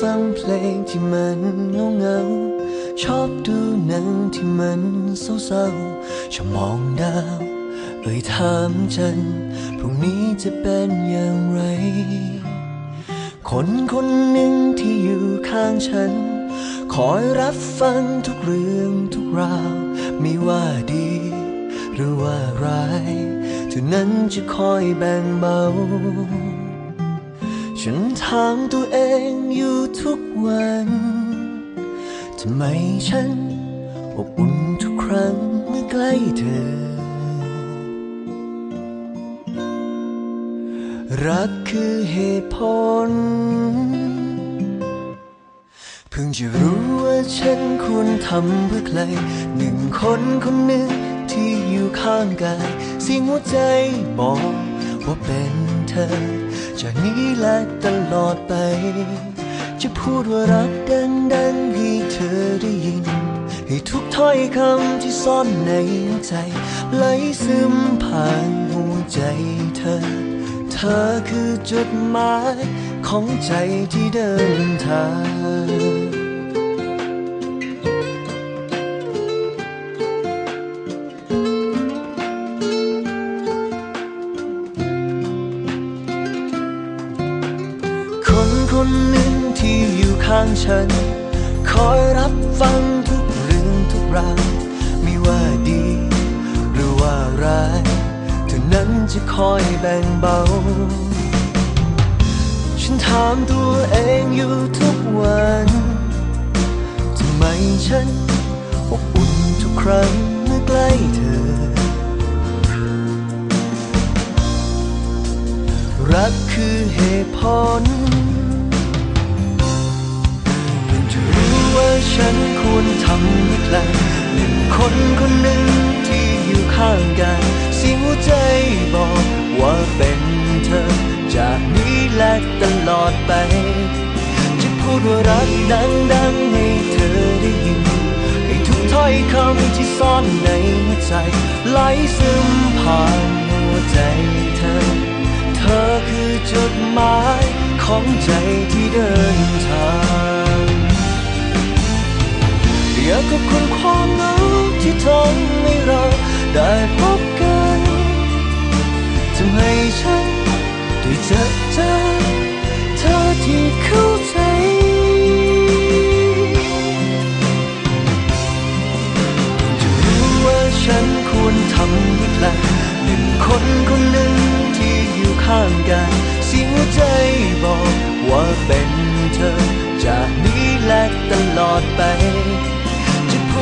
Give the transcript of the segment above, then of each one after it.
ฟังเพลงที่มันเงาเงาชอบดูหนังที่มันเศร้าๆชอบมองดาวเอ่ยถามจันพรุ่งนี้จะเป็นอย่างไร คนคนหนึ่งที่อยู่ข้างฉัน คอยรับฟังทุกเรื่องทุกราว ไม่ว่าดี หรือว่าร้ายเท่านั้นจะคอยแบ่งเบา ฉันถามตัวเองอยู่ทุกวันทำไมฉันอบอุ่นทุกครั้งเมื่อใกล้เธอ รักคือเหตุผล เพิ่งจะรู้ว่าฉันควรทำเพื่อใคร หนึ่งคนคนหนึ่งที่อยู่ข้างกายสียงหัวใจบอกว่าเป็นเธอ จากนี้และตลอดไป จะพูดว่ารักดังๆให้เธอได้ยิน ให้ทุกถ้อยคำที่ซ่อนในใจไหลซึมผ่านหัวใจเธอ เธอคือจุดหมายของใจที่เดินทาง ข้างฉัน คอยรับฟังทุกเรื่องทุกราวไม่ว่าดี หรือว่าร้ายเท่านั้นจะคอยแบ่งเบา ฉันถามตัวเองอยู่ทุกวันทำไมฉันอบอุ่นทุกครั้งเมื่อใกล้เธอ รักคือเหตุผล ฉันควรทำให้ใครหนึ่งคนคนหนึ่งที่อยู่ข้างกัน เสียงหัวใจบอกว่าเป็นเธอ จากนี้และตลอดไป จะพูดว่ารักดังๆให้เธอได้ยิน ให้ทุกถ้อยคำที่ซ่อนในหัวใจไหลซึมผ่านหัวใจเธอ เธอคือจุดหมายของใจที่เดินทาง อยากขอบคุณความเหงาที่ทำให้เราได้พบกันทำให้ฉันได้เจอเจอเธอที่เข้าใจจะรู้ว่าฉันควรทำให้ใครหนึ่งคนคนหนึ่งที่อยู่ข้างกันเสียงหัวใจบอกว่าเป็นเธอจากนี้และตลอดไป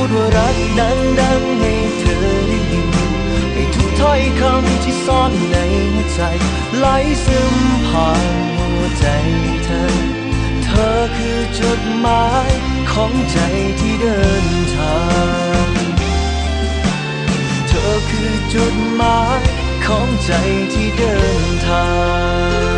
ดว่ารักดังให้เธอได้ยิน ให้ทุกถ้อยคำที่ซ่อนในหัวใจไหลซึมผ่านหัวใจเธอ เธอคือจุดหมายของใจที่เดินทาง เธอคือจุดหมายของใจที่เดินทาง